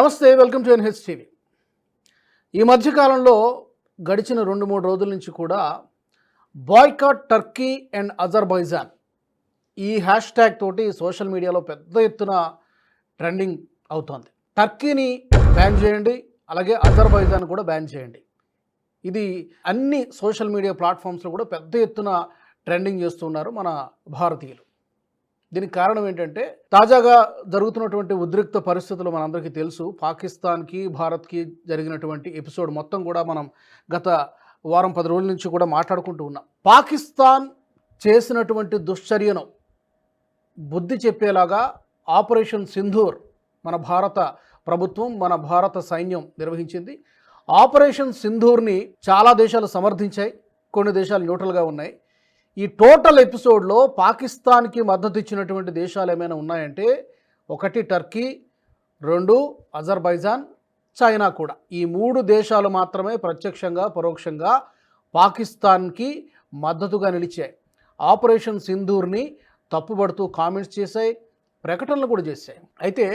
నమస్తే welcome to NH TV. ఈ మధ్యకాలంలో గడిచిన రెండు మూడు రోజుల నుంచి కూడా బాయ్కాట్ టర్కీ అండ్ అజర్బైజాన్ ఈ హ్యాష్ ట్యాగ్ తోటి సోషల్ మీడియాలో పెద్ద ఎత్తున ట్రెండింగ్ అవుతోంది. టర్కీని బ్యాన్ చేయండి అలాగే అజర్బైజాన్ కూడా బ్యాన్ చేయండి. ఇది అన్ని సోషల్ మీడియా ప్లాట్ఫామ్స్లో కూడా పెద్ద ఎత్తున ట్రెండింగ్ చేస్తున్నారు మన భారతీయులు. దీనికి కారణం ఏంటంటే తాజాగా జరుగుతున్నటువంటి ఉద్రిక్త పరిస్థితులు మనందరికీ తెలుసు. పాకిస్తాన్కి భారత్కి జరిగినటువంటి ఎపిసోడ్ మొత్తం కూడా మనం గత వారం పది రోజుల నుంచి కూడా మాట్లాడుకుంటూ ఉన్నాం. పాకిస్తాన్ చేసినటువంటి దుశ్చర్యను బుద్ధి చెప్పేలాగా ఆపరేషన్ సింధూర్ మన భారత ప్రభుత్వం మన భారత సైన్యం నిర్వహించింది. ఆపరేషన్ సింధూర్ని చాలా దేశాలు సమర్థించాయి. కొన్ని దేశాలు న్యూట్రల్గా ఉన్నాయి. ఈ టోటల్ ఎపిసోడ్లో పాకిస్తాన్కి మద్దతు ఇచ్చినటువంటి దేశాలు ఏమైనా ఉన్నాయంటే ఒకటి టర్కీ రెండు అజర్బైజాన్ చైనా కూడా. ఈ మూడు దేశాలు మాత్రమే ప్రత్యక్షంగా పరోక్షంగా పాకిస్తాన్కి మద్దతుగా నిలిచాయి. ఆపరేషన్ సింధూర్ని తప్పుబడుతూ కామెంట్స్ చేశాయి ప్రకటనలు కూడా చేశాయి. అయితే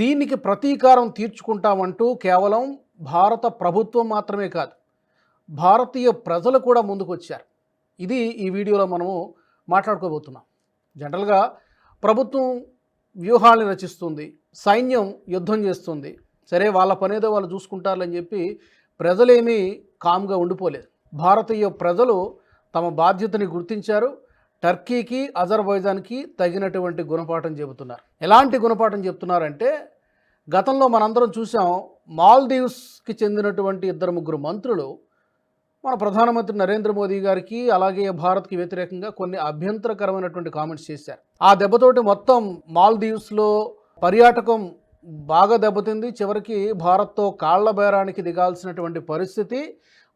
దీనికి ప్రతీకారం తీర్చుకుంటామంటూ కేవలం భారత ప్రభుత్వం మాత్రమే కాదు భారతీయ ప్రజలు కూడా ముందుకొచ్చారు. ఇది ఈ వీడియోలో మనము మాట్లాడుకోబోతున్నాం. జనరల్గా ప్రభుత్వం వ్యూహాలను రచిస్తుంది సైన్యం యుద్ధం చేస్తుంది. సరే వాళ్ళ పనేదో వాళ్ళు చూసుకుంటారని చెప్పి ప్రజలేమీ కామ్గా ఉండిపోలేదు. భారతీయ ప్రజలు తమ బాధ్యతని గుర్తించారు టర్కీకి అజర్బైజాన్కి తగినటువంటి గుణపాఠం చెబుతున్నారు. ఎలాంటి గుణపాఠం చెబుతున్నారంటే గతంలో మనందరం చూసాం మాల్దీవ్స్కి చెందినటువంటి ఇద్దరు ముగ్గురు మంత్రులు మన ప్రధానమంత్రి నరేంద్ర మోదీ గారికి అలాగే భారత్కి వ్యతిరేకంగా కొన్ని అభ్యంతరకరమైనటువంటి కామెంట్స్ చేశారు. ఆ దెబ్బతోటి మొత్తం మాల్దీవ్స్లో పర్యాటకం బాగా దెబ్బతింది. చివరికి భారత్తో కాళ్ళ బేరానికి దిగాల్సినటువంటి పరిస్థితి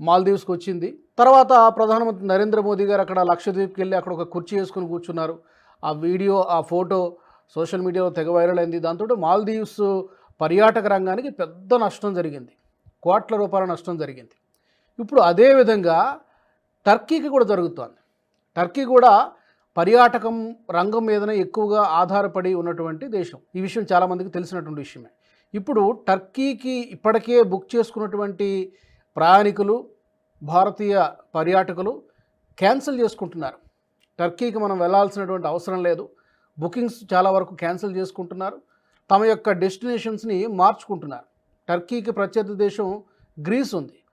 మాల్దీవ్స్కి వచ్చింది. తర్వాత ప్రధానమంత్రి నరేంద్ర మోదీ గారు అక్కడ లక్షద్వీప్కి వెళ్ళి అక్కడ ఒక కుర్చీ వేసుకుని కూర్చున్నారు. ఆ వీడియో ఆ ఫోటో సోషల్ మీడియాలో తెగ వైరల్ అయింది. దాంతో మాల్దీవ్స్ పర్యాటక రంగానికి పెద్ద నష్టం జరిగింది. కోట్ల రూపాయల నష్టం జరిగింది. ఇప్పుడు అదేవిధంగా టర్కీకి కూడా జరుగుతోంది. టర్కీ కూడా పర్యాటకం రంగం మీదనే ఎక్కువగా ఆధారపడి ఉన్నటువంటి దేశం. ఈ విషయం చాలామందికి తెలిసినటువంటి విషయమే. ఇప్పుడు టర్కీకి ఇప్పటికే బుక్ చేసుకున్నటువంటి ప్రయాణికులు భారతీయ పర్యాటకులు క్యాన్సిల్ చేసుకుంటున్నారు. టర్కీకి మనం వెళ్ళాల్సినటువంటి అవసరం లేదు. బుకింగ్స్ చాలా వరకు క్యాన్సిల్ చేసుకుంటున్నారు. తమ యొక్క డెస్టినేషన్స్ని మార్చుకుంటున్నారు. టర్కీకి ప్రత్యర్థి దేశం గ్రీస్ ఉంది.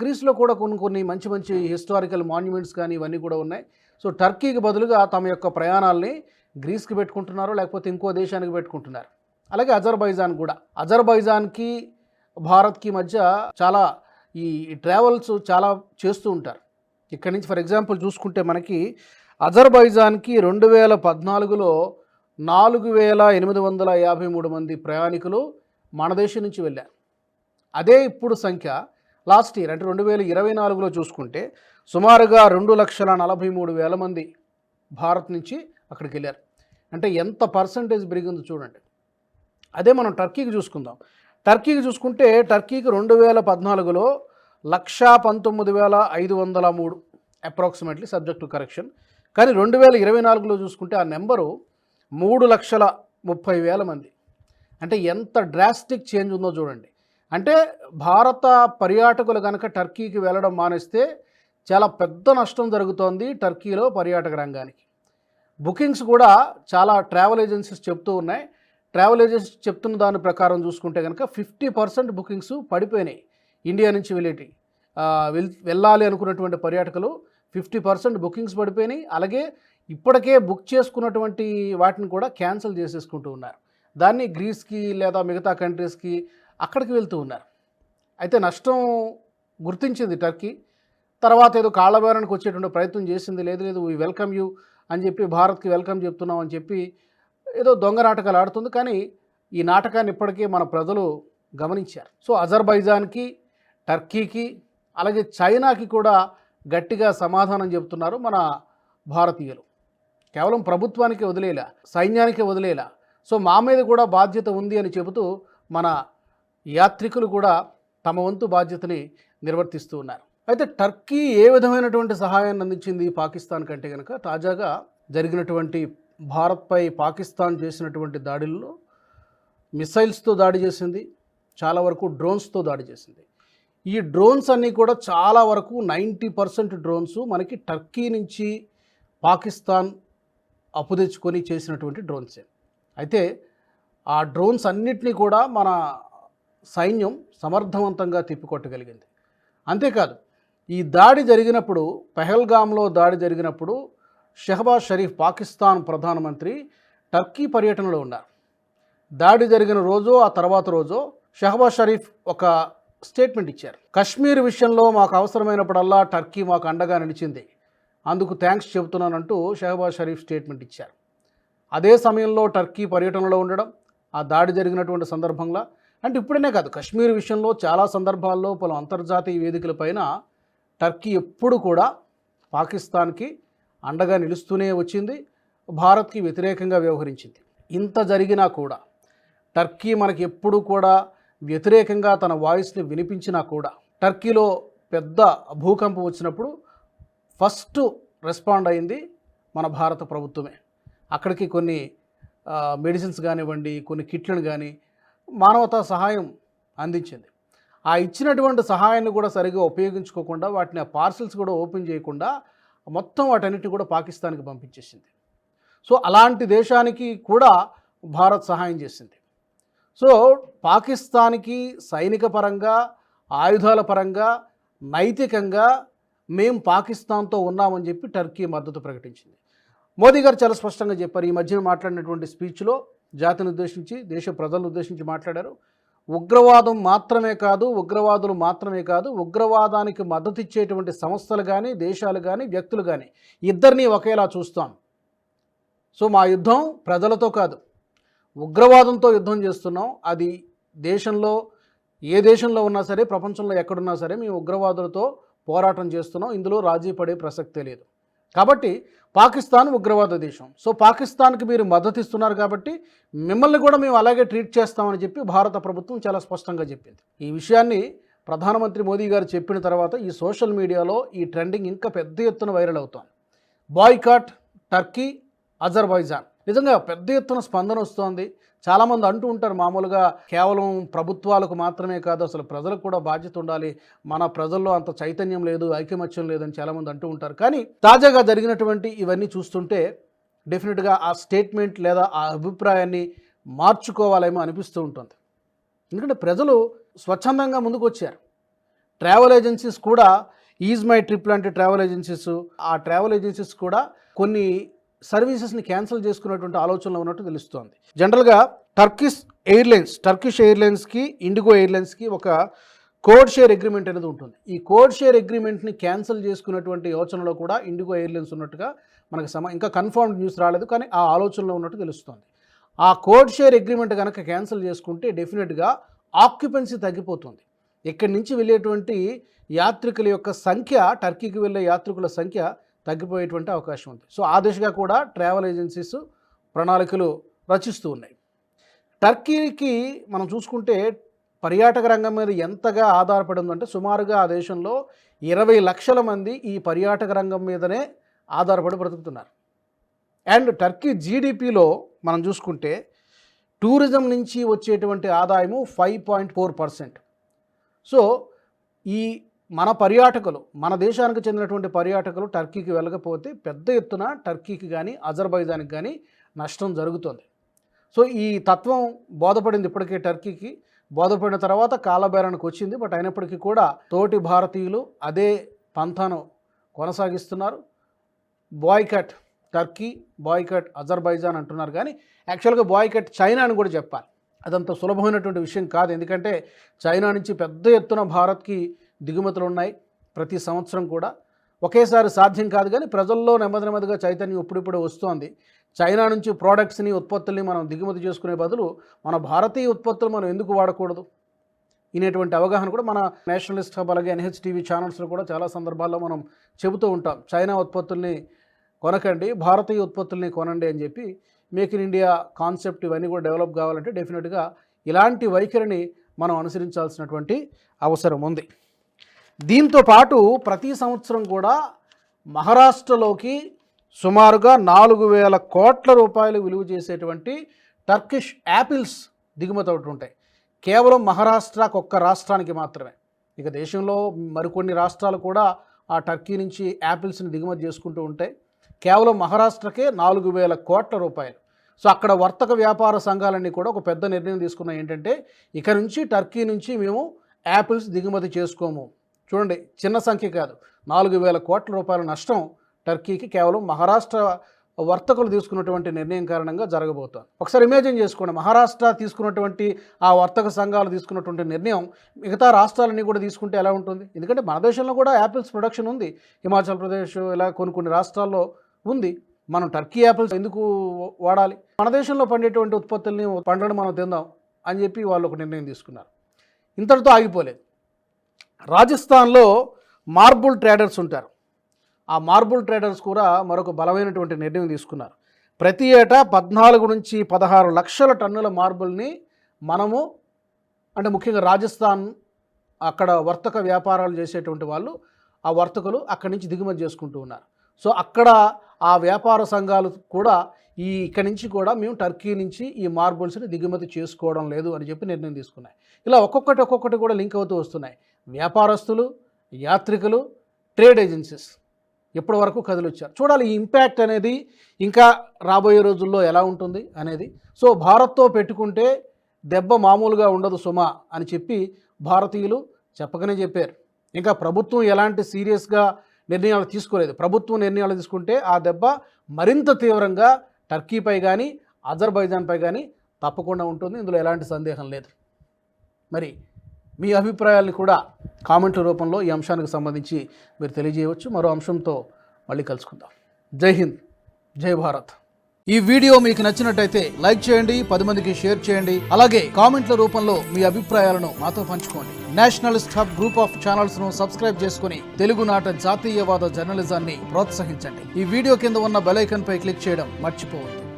గ్రీస్లో కూడా కొన్ని కొన్ని మంచి మంచి హిస్టారికల్ మాన్యుమెంట్స్ కానీ ఇవన్నీ కూడా ఉన్నాయి. సో టర్కీకి బదులుగా తమ యొక్క ప్రయాణాలని గ్రీస్కి పెట్టుకుంటున్నారు లేకపోతే ఇంకో దేశానికి పెట్టుకుంటున్నారు. అలాగే అజర్బైజాన్ కూడా. అజర్బైజాన్కి భారత్కి మధ్య చాలా ఈ ట్రావెల్స్ చాలా చేస్తూ ఉంటారు. ఇక్కడి నుంచి ఫర్ ఎగ్జాంపుల్ చూసుకుంటే మనకి అజర్బైజాన్కి రెండు వేల పద్నాలుగులో నాలుగు వేల ఎనిమిది వందల యాభై మూడు మంది ప్రయాణికులు మన దేశం నుంచి వెళ్ళారు. అదే ఇప్పుడు సంఖ్య లాస్ట్ ఇయర్ అంటే రెండు వేల ఇరవై నాలుగులో చూసుకుంటే సుమారుగా రెండు లక్షల నలభై మూడు వేల మంది భారత్ నుంచి అక్కడికి వెళ్ళారు. అంటే ఎంత పర్సంటేజ్ పెరిగిందో చూడండి. అదే మనం టర్కీకి చూసుకుందాం. టర్కీకి చూసుకుంటే టర్కీకి రెండు వేల పద్నాలుగులో లక్షా పంతొమ్మిది వేల ఐదు వందల మూడు అప్రాక్సిమేట్లీ సబ్జెక్టు కరెక్షన్. కానీ రెండు వేల ఇరవై నాలుగులో చూసుకుంటే ఆ నెంబరు మూడు లక్షల ముప్పై వేల మంది. అంటే ఎంత డ్రాస్టిక్ చేంజ్ ఉందో చూడండి. అంటే భారత పర్యాటకులు కనుక టర్కీకి వెళ్ళడం మానేస్తే చాలా పెద్ద నష్టం జరుగుతోంది టర్కీలో పర్యాటక రంగానికి. బుకింగ్స్ కూడా చాలా ట్రావెల్ ఏజెన్సీస్ చెప్తూ ఉన్నాయి. ట్రావెల్ ఏజెన్సీ చెప్తున్న దాని ప్రకారం చూసుకుంటే కనుక ఫిఫ్టీ పర్సెంట్ బుకింగ్స్ పడిపోయినాయి ఇండియా నుంచి వెళ్ళేటి. వెల్ వెళ్ళాలి అనుకున్నటువంటి పర్యాటకులు ఫిఫ్టీ పర్సెంట్ బుకింగ్స్ పడిపోయినాయి. అలాగే ఇప్పటికే బుక్ చేసుకున్నటువంటి వాటిని కూడా క్యాన్సిల్ చేసేసుకుంటూ ఉన్నారు. దాన్ని గ్రీస్కి లేదా మిగతా కంట్రీస్కి అక్కడికి వెళ్తూ ఉన్నారు. అయితే నష్టం గుర్తించింది టర్కీ. తర్వాత ఏదో కాళ్ళబేరానికి వచ్చేటువంటి ప్రయత్నం చేసింది. లేదు లేదు వీ వెల్కమ్ యూ అని చెప్పి భారత్కి వెల్కమ్ చెప్తున్నాం అని చెప్పి ఏదో దొంగ నాటకాలు ఆడుతుంది. కానీ ఈ నాటకాన్ని ఇప్పటికే మన ప్రజలు గమనించారు. సో అజర్బైజాన్కి టర్కీకి అలాగే చైనాకి కూడా గట్టిగా సమాధానం చెబుతున్నారు మన భారతీయులు. కేవలం ప్రభుత్వానికి వదిలేలా సైన్యానికి వదిలేలా. సో మా మీద కూడా బాధ్యత ఉంది అని చెబుతూ మన యాత్రికులు కూడా తమ వంతు బాధ్యతని నిర్వర్తిస్తూ ఉన్నారు. అయితే టర్కీ ఏ విధమైనటువంటి సహాయాన్ని అందించింది పాకిస్తాన్ కంటే కనుక తాజాగా జరిగినటువంటి భారత్పై పాకిస్తాన్ చేసినటువంటి దాడుల్లో మిసైల్స్తో దాడి చేసింది చాలా వరకు డ్రోన్స్తో దాడి చేసింది. ఈ డ్రోన్స్ అన్నీ కూడా చాలా వరకు నైంటీ పర్సెంట్ డ్రోన్స్ మనకి టర్కీ నుంచి పాకిస్తాన్ అప్పు తెచ్చుకొని చేసినటువంటి డ్రోన్సే. అయితే ఆ డ్రోన్స్ అన్నిటినీ కూడా మన సైన్యం సమర్థవంతంగా తిప్పికొట్టగలిగింది. అంతేకాదు ఈ దాడి జరిగినప్పుడు పెహల్గామ్లో దాడి జరిగినప్పుడు షెహబాజ్ షరీఫ్ పాకిస్తాన్ ప్రధానమంత్రి టర్కీ పర్యటనలో ఉన్నారు. దాడి జరిగిన రోజు ఆ తర్వాత రోజు షెహబాజ్ షరీఫ్ ఒక స్టేట్మెంట్ ఇచ్చారు. కశ్మీర్ విషయంలో మాకు అవసరమైనప్పుడల్లా టర్కీ మాకు అండగా నిలిచింది. అందుకు థ్యాంక్స్ చెబుతున్నానంటూ షెహబాజ్ షరీఫ్ స్టేట్మెంట్ ఇచ్చారు. అదే సమయంలో టర్కీ పర్యటనలో ఉండడం ఆ దాడి జరిగినటువంటి సందర్భంగా అంటే ఇప్పుడనే కాదు కశ్మీర్ విషయంలో చాలా సందర్భాల్లో పలు అంతర్జాతీయ వేదికలపైన టర్కీ ఎప్పుడు కూడా పాకిస్తాన్కి అండగా నిలుస్తూనే వచ్చింది భారత్కి వ్యతిరేకంగా వ్యవహరించింది. ఇంత జరిగినా కూడా టర్కీ మనకి ఎప్పుడు కూడా వ్యతిరేకంగా తన వాయిస్ని వినిపించినా కూడా టర్కీలో పెద్ద భూకంపం వచ్చినప్పుడు ఫస్ట్ రెస్పాండ్ అయింది మన భారత ప్రభుత్వమే. అక్కడికి కొన్ని మెడిసిన్స్ కానివ్వండి కొన్ని కిట్లను కానీ మానవతా సహాయం అందించింది. ఆ ఇచ్చినటువంటి సహాయాన్ని కూడా సరిగా ఉపయోగించుకోకుండా వాటిని ఆ పార్సల్స్ కూడా ఓపెన్ చేయకుండా మొత్తం వాటన్నిటిని కూడా పాకిస్తాన్కి పంపించేసింది. సో అలాంటి దేశానికి కూడా భారత్ సహాయం చేసింది. సో పాకిస్తాన్కి సైనిక పరంగా ఆయుధాల పరంగా నైతికంగా మేము పాకిస్తాన్తో ఉన్నామని చెప్పి టర్కీ మద్దతు ప్రకటించింది. మోదీ గారు చాలా స్పష్టంగా చెప్పారు. ఈ మధ్యన మాట్లాడినటువంటి స్పీచ్లో జాతిని ఉద్దేశించి దేశ ప్రజలను ఉద్దేశించి మాట్లాడారు. ఉగ్రవాదం మాత్రమే కాదు ఉగ్రవాదులు మాత్రమే కాదు ఉగ్రవాదానికి మద్దతు ఇచ్చేటువంటి సంస్థలు కానీ దేశాలు కానీ వ్యక్తులు కానీ ఇద్దరిని ఒకేలా చూస్తాం. సో మా యుద్ధం ప్రజలతో కాదు. ఉగ్రవాదంతో యుద్ధం చేస్తున్నాం. అది దేశంలో ఏ దేశంలో ఉన్నా సరే ప్రపంచంలో ఎక్కడున్నా సరే మేము ఉగ్రవాదులతో పోరాటం చేస్తున్నాం. ఇందులో రాజీ పడే ప్రసక్తే లేదు. కాబట్టి పాకిస్తాన్ ఉగ్రవాద దేశం. సో పాకిస్తాన్కి మీరు మద్దతు ఇస్తున్నారు కాబట్టి మిమ్మల్ని కూడా మేము అలాగే ట్రీట్ చేస్తామని చెప్పి భారత ప్రభుత్వం చాలా స్పష్టంగా చెప్పింది. ఈ విషయాన్ని ప్రధానమంత్రి మోదీ గారు చెప్పిన తర్వాత ఈ సోషల్ మీడియాలో ఈ ట్రెండింగ్ ఇంకా పెద్ద ఎత్తున వైరల్ అవుతోంది. Boycott Turkey Azerbaijan. నిజంగా పెద్ద ఎత్తున స్పందన వస్తోంది. చాలామంది అంటూ ఉంటారు మామూలుగా కేవలం ప్రభుత్వాలకు మాత్రమే కాదు అసలు ప్రజలకు కూడా బాధ్యత ఉండాలి. మన ప్రజల్లో అంత చైతన్యం లేదు ఐకమత్యం లేదని చాలామంది అంటూ ఉంటారు. కానీ తాజాగా జరిగినటువంటి ఇవన్నీ చూస్తుంటే డెఫినెట్గా ఆ స్టేట్మెంట్ లేదా ఆ అభిప్రాయాన్ని మార్చుకోవాలేమో అనిపిస్తూ ఉంటుంది. ఎందుకంటే ప్రజలు స్వచ్ఛందంగా ముందుకు వచ్చారు. ట్రావెల్ ఏజెన్సీస్ కూడా ఈజ్ మై ట్రిప్ లాంటి ట్రావెల్ ఏజెన్సీస్ ఆ ట్రావెల్ ఏజెన్సీస్ కూడా కొన్ని సర్వీసెస్ని క్యాన్సిల్ చేసుకునేటువంటి ఆలోచనలో ఉన్నట్టు తెలుస్తోంది. జనరల్గా టర్కిష్ ఎయిర్లైన్స్ టర్కిష్ ఎయిర్లైన్స్కి ఇండిగో ఎయిర్లైన్స్కి ఒక కోడ్ షేర్ అగ్రిమెంట్ అనేది ఉంటుంది. ఈ కోడ్ షేర్ అగ్రిమెంట్ని క్యాన్సిల్ చేసుకున్నటువంటి యోచనలో కూడా ఇండిగో ఎయిర్లైన్స్ ఉన్నట్టుగా మనకు సమ ఇంకా కన్ఫర్మ్ న్యూస్ రాలేదు కానీ ఆ ఆలోచనలో ఉన్నట్టు తెలుస్తోంది. ఆ కోడ్ షేర్ అగ్రిమెంట్ కనుక క్యాన్సిల్ చేసుకుంటే డెఫినెట్గా ఆక్యుపెన్సీ తగ్గిపోతుంది. ఇక్కడి నుంచి వెళ్ళేటువంటి యాత్రికుల యొక్క సంఖ్య టర్కీకి వెళ్ళే యాత్రికుల సంఖ్య తగ్గిపోయేటువంటి అవకాశం ఉంది. సో ఆ దిశగా కూడా ట్రావెల్ ఏజెన్సీస్ ప్రణాళికలు రచిస్తూ ఉన్నాయి. టర్కీకి మనం చూసుకుంటే పర్యాటక రంగం మీద ఎంతగా ఆధారపడి ఉందంటే సుమారుగా ఆ దేశంలో ఇరవై లక్షల మంది ఈ పర్యాటక రంగం మీదనే ఆధారపడి బ్రతుకుతున్నారు. అండ్ టర్కీ జీడిపిలో మనం చూసుకుంటే టూరిజం నుంచి వచ్చేటువంటి ఆదాయము five point four percent. So ఈ మన పర్యాటకులు మన దేశానికి చెందినటువంటి పర్యాటకులు టర్కీకి వెళ్ళకపోతే పెద్ద ఎత్తున టర్కీకి కానీ అజర్బైజాన్కి కానీ నష్టం జరుగుతుంది. సో ఈ తత్వం బోధపడింది ఇప్పటికే టర్కీకి. బోధపడిన తర్వాత కాలబేరానికి వచ్చింది. బట్ అయినప్పటికీ కూడా తోటి భారతీయులు అదే పంథాను కొనసాగిస్తున్నారు. బాయ్కట్ టర్కీ బాయ్కట్ అజర్బైజాన్ అంటున్నారు. కానీ యాక్చువల్గా బాయ్కట్ చైనా అని కూడా చెప్పాలి. అదంత సులభమైనటువంటి విషయం కాదు. ఎందుకంటే చైనా నుంచి పెద్ద ఎత్తున భారత్కి దిగుమతులు ఉన్నాయి ప్రతి సంవత్సరం కూడా. ఒకేసారి సాధ్యం కాదు కానీ ప్రజల్లో నెమ్మది నెమ్మదిగా చైతన్యం ఇప్పుడిప్పుడే వస్తోంది. చైనా నుంచి ప్రోడక్ట్స్ని ఉత్పత్తుల్ని మనం దిగుమతి చేసుకునే బదులు మన భారతీయ ఉత్పత్తులు మనం ఎందుకు వాడకూడదు? ఇనేటువంటి అవగాహన కూడా మన నేషనలిస్ట్ హబ్ అలాగే ఎన్హెచ్ టీవీ ఛానల్స్లో కూడా చాలా సందర్భాల్లో మనం చెబుతూ ఉంటాం. చైనా ఉత్పత్తుల్ని కొనకండి భారతీయ ఉత్పత్తుల్ని కొనండి అని చెప్పి మేక్ ఇన్ ఇండియా కాన్సెప్ట్ ఇవన్నీ కూడా డెవలప్ కావాలంటే డెఫినెట్గా ఇలాంటి వైఖరిని మనం అనుసరించాల్సినటువంటి అవసరం ఉంది. దీంతో పాటు ప్రతి సంవత్సరం కూడా మహారాష్ట్రలోకి సుమారుగా నాలుగు వేల కోట్ల రూపాయలు విలువ చేసేటువంటి టర్కిష్ యాపిల్స్ దిగుమతి అవుతూ ఉంటాయి. కేవలం మహారాష్ట్రకు ఒక్క రాష్ట్రానికి మాత్రమే. ఇక దేశంలో మరికొన్ని రాష్ట్రాలు కూడా ఆ టర్కీ నుంచి యాపిల్స్ని దిగుమతి చేసుకుంటూ ఉంటాయి. కేవలం మహారాష్ట్రకే నాలుగు వేల కోట్ల రూపాయలు. సో అక్కడ వర్తక వ్యాపార సంఘాలన్నీ కూడా ఒక పెద్ద నిర్ణయం తీసుకున్నాయి. ఏంటంటే ఇక నుంచి టర్కీ నుంచి మేము యాపిల్స్ దిగుమతి చేసుకోము. చూడండి చిన్న సంఖ్య కాదు. నాలుగు వేల కోట్ల రూపాయల నష్టం టర్కీకి కేవలం మహారాష్ట్ర వర్తకులు తీసుకున్నటువంటి నిర్ణయం కారణంగా జరగబోతోంది. ఒకసారి ఇమేజిన్ చేసుకోండి మహారాష్ట్ర తీసుకున్నటువంటి ఆ వర్తక సంఘాలు తీసుకున్నటువంటి నిర్ణయం మిగతా రాష్ట్రాలన్నీ కూడా తీసుకుంటే ఎలా ఉంటుంది? ఎందుకంటే మన దేశంలో కూడా యాపిల్స్ ప్రొడక్షన్ ఉంది. హిమాచల్ ప్రదేశ్ ఇలా కొన్ని కొన్ని రాష్ట్రాల్లో ఉంది. మనం టర్కీ యాపిల్స్ ఎందుకు వాడాలి? మన దేశంలో పండేటువంటి ఉత్పత్తుల్ని పండ్లను మనం తిందాం అని చెప్పి వాళ్ళు ఒక నిర్ణయం తీసుకున్నారు. ఇంతటితో ఆగిపోలేదు. రాజస్థాన్లో మార్బుల్ ట్రేడర్స్ ఉంటారు. ఆ మార్బుల్ ట్రేడర్స్ కూడా మరొక బలమైనటువంటి నిర్ణయం తీసుకున్నారు. ప్రతి ఏటా పద్నాలుగు నుంచి పదహారు లక్షల టన్నుల మార్బుల్ని మనము అంటే ముఖ్యంగా రాజస్థాన్ అక్కడ వర్తక వ్యాపారాలు చేసేటువంటి వాళ్ళు ఆ వర్తకులు అక్కడి నుంచి దిగుమతి చేసుకుంటూ ఉన్నారు. సో అక్కడ ఆ వ్యాపార సంఘాలు కూడా ఈ ఇక్కడి నుంచి కూడా మేము టర్కీ నుంచి ఈ మార్బుల్స్ని దిగుమతి చేసుకోవడం లేదు అని చెప్పి నిర్ణయం తీసుకున్నాయి. ఇలా ఒక్కొక్కటి ఒక్కొక్కటి కూడా లింక్ అవుతూ వస్తున్నాయి. వ్యాపారస్తులు యాత్రికులు ట్రేడ్ ఏజెన్సీస్ ఇప్పటి వరకు కదిలొచ్చారు. చూడాలి ఈ ఇంపాక్ట్ అనేది ఇంకా రాబోయే రోజుల్లో ఎలా ఉంటుంది అనేది. సో భారత్తో పెట్టుకుంటే దెబ్బ మామూలుగా ఉండదు సుమా అని చెప్పి భారతీయులు చెప్పకనే చెప్పారు. ఇంకా ప్రభుత్వం ఎలాంటి సీరియస్గా నిర్ణయాలు తీసుకోలేదు. ప్రభుత్వం నిర్ణయాలు తీసుకుంటే ఆ దెబ్బ మరింత తీవ్రంగా టర్కీపై కానీ అజర్బైజాన్పై కానీ తప్పకుండా ఉంటుంది. ఇందులో ఎలాంటి సందేహం లేదు. మరి మీ అభిప్రాయాలను కూడా కామెంట్ల రూపంలో ఈ అంశానికి సంబంధించి మీరు తెలియజేయవచ్చు. మరో అంశంతో మళ్ళీ కలుసుకుందాం. జై హింద్ జై భారత్. ఈ వీడియో మీకు నచ్చినట్టయితే లైక్ చేయండి పది మందికి షేర్ చేయండి. అలాగే కామెంట్ల రూపంలో మీ అభిప్రాయాలను మాతో పంచుకోండి. నేషనలిస్ట్ హబ్ గ్రూప్ ఆఫ్ ఛానల్స్ను సబ్స్క్రైబ్ చేసుకుని తెలుగునాట జాతీయవాద జర్నలిజాన్ని ప్రోత్సహించండి. ఈ వీడియో కింద ఉన్న బెలైకన్ పై క్లిక్ చేయడం మర్చిపోవద్దు.